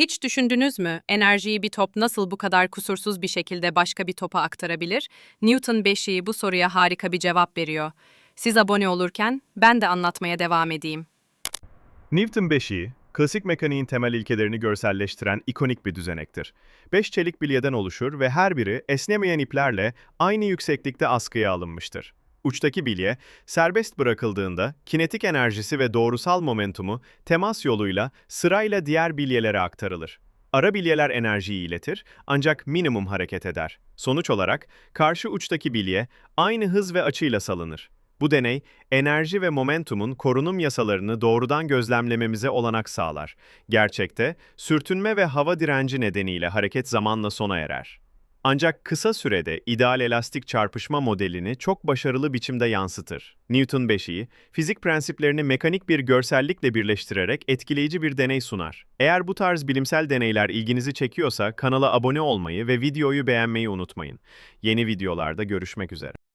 Hiç düşündünüz mü enerjiyi bir top nasıl bu kadar kusursuz bir şekilde başka bir topa aktarabilir? Newton beşiği bu soruya harika bir cevap veriyor. Siz abone olurken ben de anlatmaya devam edeyim. Newton beşiği, klasik mekaniğin temel ilkelerini görselleştiren ikonik bir düzenektir. Beş çelik bilyeden oluşur ve her biri esnemeyen iplerle aynı yükseklikte askıya alınmıştır. Uçtaki bilye, serbest bırakıldığında kinetik enerjisi ve doğrusal momentumu temas yoluyla sırayla diğer bilyelere aktarılır. Ara bilyeler enerjiyi iletir ancak minimum hareket eder. Sonuç olarak karşı uçtaki bilye aynı hız ve açıyla salınır. Bu deney, enerji ve momentumun korunum yasalarını doğrudan gözlemlememize olanak sağlar. Gerçekte, sürtünme ve hava direnci nedeniyle hareket zamanla sona erer. Ancak kısa sürede ideal elastik çarpışma modelini çok başarılı biçimde yansıtır. Newton beşiği, fizik prensiplerini mekanik bir görsellikle birleştirerek etkileyici bir deney sunar. Eğer bu tarz bilimsel deneyler ilginizi çekiyorsa kanala abone olmayı ve videoyu beğenmeyi unutmayın. Yeni videolarda görüşmek üzere.